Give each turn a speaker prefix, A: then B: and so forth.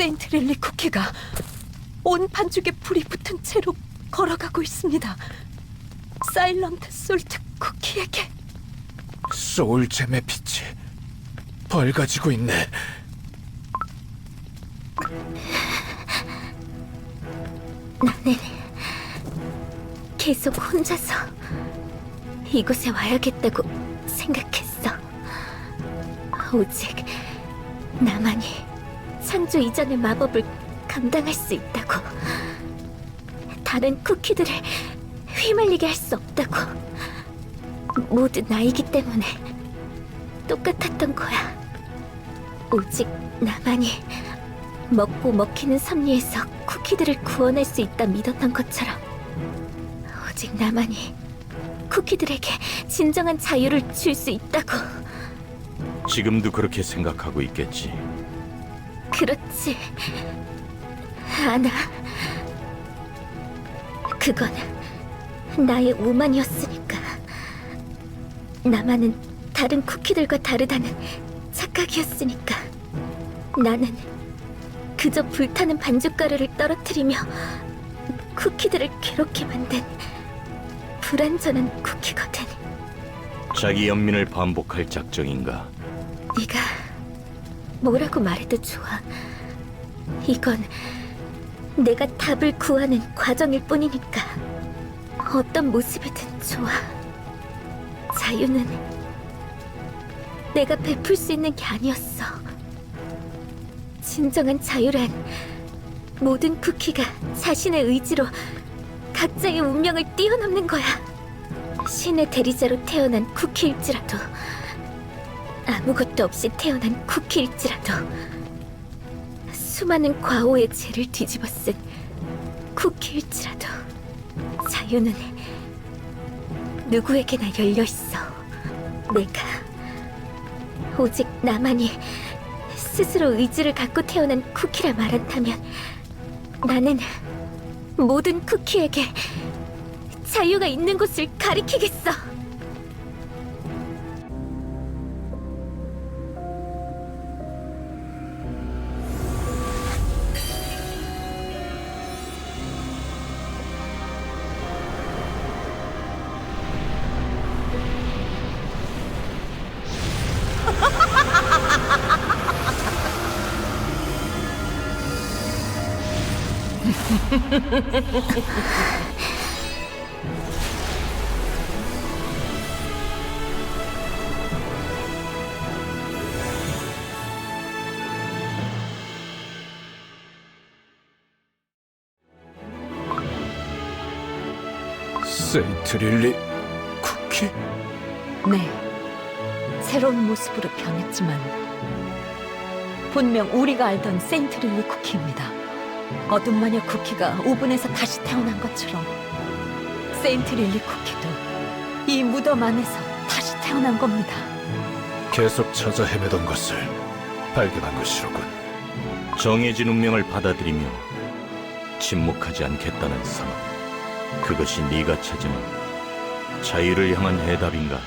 A: 세인트 릴리 쿠키가 온 반죽에 불이 붙은 채로 걸어가고 있습니다. 사일런트 솔트 쿠키에게
B: 소울잼의 빛이 밝아지고 있네.
C: 나는 계속 혼자서 이곳에 와야겠다고 생각했어. 오직 나만이 창조 이전의 마법을 감당할 수 있다고. 다른 쿠키들을 휘말리게 할 수 없다고. 모두 나이기 때문에 똑같았던 거야. 오직 나만이 먹고 먹히는 섭리에서 쿠키들을 구원할 수 있다 믿었던 것처럼 오직 나만이 쿠키들에게 진정한 자유를 줄 수 있다고
D: 지금도 그렇게 생각하고 있겠지.
C: 그렇지. 아나 그건 나의 오만이었으니까. 나만은 다른 쿠키들과 다르다는 착각이었으니까. 나는 그저 불타는 반죽가루를 떨어뜨리며 쿠키들을 괴롭게 만든 불완전한 쿠키거든.
D: 자기 연민을 반복할 작정인가?
C: 네가 뭐라고 말해도 좋아. 이건 내가 답을 구하는 과정일 뿐이니까 어떤 모습이든 좋아. 자유는 내가 베풀 수 있는 게 아니었어. 진정한 자유란 모든 쿠키가 자신의 의지로 각자의 운명을 뛰어넘는 거야. 신의 대리자로 태어난 쿠키일지라도 아무것도 없이 태어난 쿠키일지라도 수많은 과오의 죄를 뒤집어 쓴 쿠키일지라도 자유는 누구에게나 열려 있어. 내가 오직 나만이 스스로 의지를 갖고 태어난 쿠키라 말한다면 나는 모든 쿠키에게 자유가 있는 곳을 가리키겠어.
B: 세인트 릴리 쿠키?
A: 네 새로운 모습으로 변했지만 분명 우리가 알던 세인트 릴리 쿠키입니다. 어둠 마녀 쿠키가 오븐에서 다시 태어난 것처럼 세인트 릴리 쿠키도 이 무덤 안에서 다시 태어난 겁니다.
B: 계속 찾아 헤매던 것을 발견한 것이로군.
D: 정해진 운명을 받아들이며 침묵하지 않겠다는 선언. 그것이 네가 찾은 자유를 향한 해답인가?